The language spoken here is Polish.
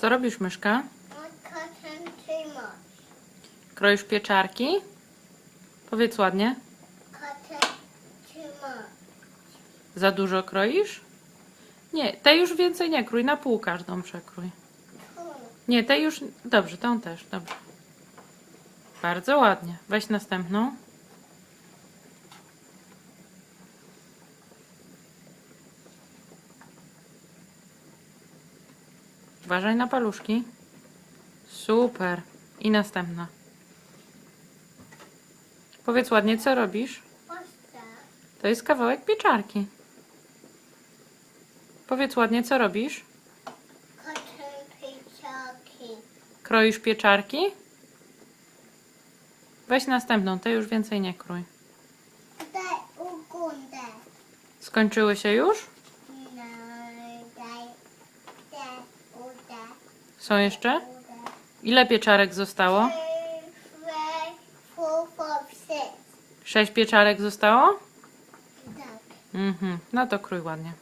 Co robisz, myszka? Kroisz pieczarki? Powiedz ładnie. Za dużo kroisz? Nie, tej już więcej nie krój, na pół każdą przekrój. Nie, tej już. Dobrze, tą też, dobrze. Bardzo ładnie. Weź następną. Uważaj na paluszki. Super. I następna. Powiedz ładnie, co robisz? To jest kawałek pieczarki. Powiedz ładnie, co robisz? Kroisz pieczarki? Weź następną, to już więcej nie krój. Skończyły się już? Są jeszcze? Ile pieczarek zostało? Sześć pieczarek zostało? Tak. Mhm, no to krój ładnie.